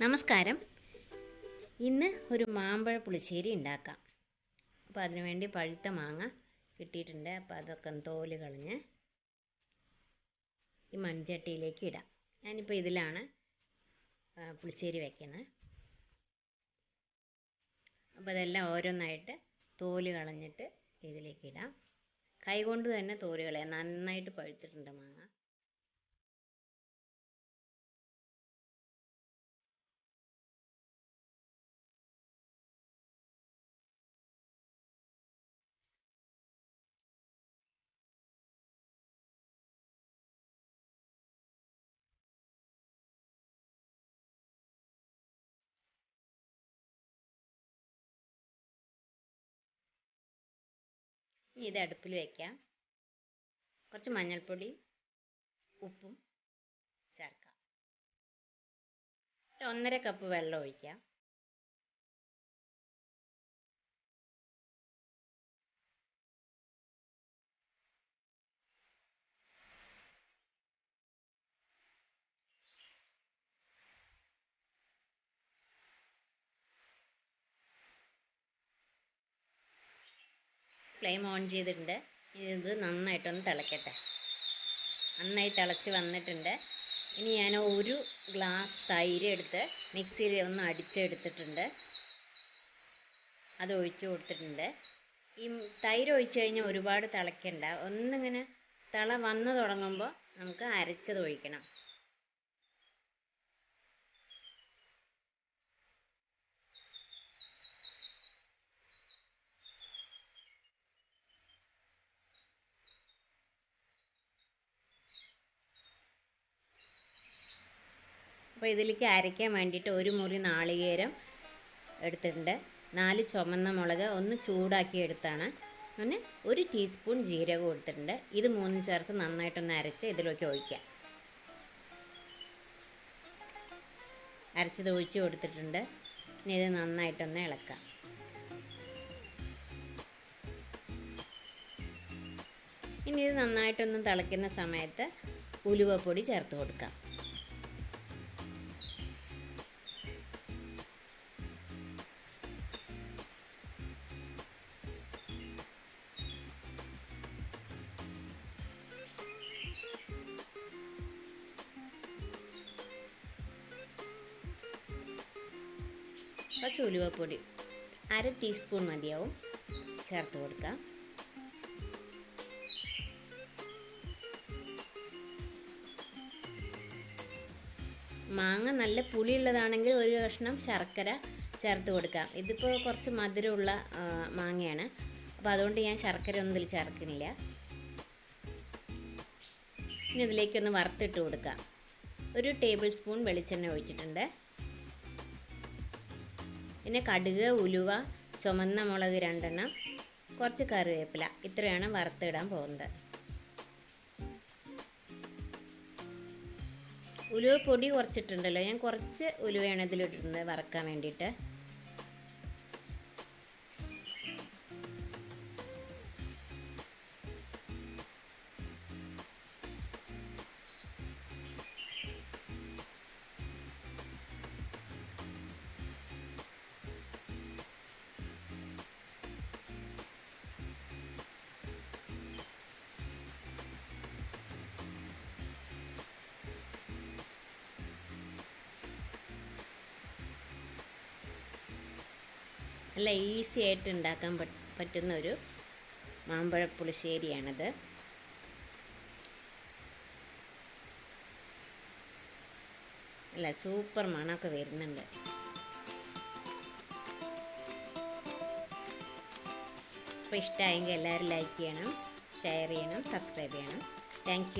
നമസ്കാരം. ഇന്ന് ഒരു മാമ്പഴ പുളിശ്ശേരി ഉണ്ടാക്കാം. അപ്പോൾ അതിനുവേണ്ടി പഴുത്ത മാങ്ങ കിട്ടിയിട്ടുണ്ട്. അപ്പോൾ അതൊക്കെ തോൽ കളഞ്ഞ് ഈ മൺചട്ടിയിലേക്ക് ഇടാം. ഞാനിപ്പോൾ ഇതിലാണ് പുളിശ്ശേരി വയ്ക്കുന്നത് അപ്പോൾ അതെല്ലാം ഓരോന്നായിട്ട് തോൽ കളഞ്ഞിട്ട് ഇതിലേക്ക് ഇടാം. കൈകൊണ്ട് തന്നെ തോൽ കളയാം. നന്നായിട്ട് പഴുത്തിട്ടുണ്ട് മാങ്ങ. ഇനി ഇത് അടുപ്പിൽ വയ്ക്കാം കുറച്ച് മഞ്ഞൾപ്പൊടി ഉപ്പും ചേർക്കാം. ഒന്നര കപ്പ് വെള്ളം ഒഴിക്കാം. ഫ്ലെയിം ഓൺ ചെയ്തിട്ടുണ്ട്. ഇത് നന്നായിട്ടൊന്ന് തിളക്കട്ടെ. നന്നായി തിളച്ച് വന്നിട്ടുണ്ട്. ഇനി ഞാൻ ഒരു ഗ്ലാസ് തൈര് എടുത്ത് മിക്സിയിൽ ഒന്ന് അടിച്ചെടുത്തിട്ടുണ്ട്. അത് ഒഴിച്ച് കൊടുത്തിട്ടുണ്ട്. ഈ തൈര് ഒഴിച്ച് കഴിഞ്ഞാൽ ഒരുപാട് തിളയ്ക്കണ്ട ഒന്നിങ്ങനെ തിള വന്ന് തുടങ്ങുമ്പോൾ നമുക്ക് അരച്ചത് ഒഴിക്കണം. അപ്പോൾ ഇതിലേക്ക് അരയ്ക്കാൻ വേണ്ടിയിട്ട് ഒരു മുറി നാളികേരം എടുത്തിട്ടുണ്ട്. നാല് ചുമന്ന മുളക് ഒന്ന് ചൂടാക്കി എടുത്താണ്. പിന്നെ ഒരു ടീസ്പൂൺ ജീരകം എടുത്തിട്ടുണ്ട്. ഇത് മൂന്നും ചേർത്ത് നന്നായിട്ടൊന്ന് അരച്ച് ഇതിലേക്ക് ഒഴിക്കാം. അരച്ചത് ഒഴിച്ച് കൊടുത്തിട്ടുണ്ട്. ഇനി ഇത് നന്നായിട്ടൊന്ന് ഇളക്കാം. ഇനി ഇത് നന്നായിട്ടൊന്ന് തിളയ്ക്കുന്ന സമയത്ത് ഉലുവപ്പൊടി ചേർത്ത് കൊടുക്കാം. കുറച്ച് ഉലുവപ്പൊടി അര ടീസ്പൂൺ മതിയാവും. ചേർത്ത് കൊടുക്കാം. മാങ്ങ നല്ല പുളിയുള്ളതാണെങ്കിൽ ഒരു കഷ്ണം ശർക്കര ചേർത്ത് കൊടുക്കാം. ഇതിപ്പോൾ കുറച്ച് മധുരമുള്ള മാങ്ങയാണ്. അപ്പോൾ അതുകൊണ്ട് ഞാൻ ശർക്കര ഒന്നും ഇതിൽ ചേർക്കുന്നില്ല. ഇനി ഇതിലേക്കൊന്ന് വറുത്തിട്ട് കൊടുക്കാം. ഒരു ടേബിൾ സ്പൂൺ വെളിച്ചെണ്ണ ഒഴിച്ചിട്ടുണ്ട്. പിന്നെ കടുക് ഉലുവ ചുമന്ന മുളക് രണ്ടെണ്ണം കുറച്ച് കറിവേപ്പില. ഇത്രയാണ് വറുത്തിടാൻ പോകുന്നത്. ഉലുവ പൊടി കുറച്ചിട്ടുണ്ടല്ലോ. ഞാൻ കുറച്ച് ഉലുവയാണ് ഇതിലിട്ടിരുന്നത് വറക്കാൻ വേണ്ടിയിട്ട്. നല്ല ഈസി ആയിട്ട് ഉണ്ടാക്കാൻ പറ്റുന്ന ഒരു മാമ്പഴ പുളിശ്ശേരിയാണിത്. അല്ല സൂപ്പർ മണമൊക്കെ വരുന്നുണ്ട്. അപ്പോൾ ഇഷ്ടമായെങ്കിൽ എല്ലാവരും ലൈക്ക് ചെയ്യണം ഷെയർ ചെയ്യണം സബ്സ്ക്രൈബ് ചെയ്യണം. താങ്ക്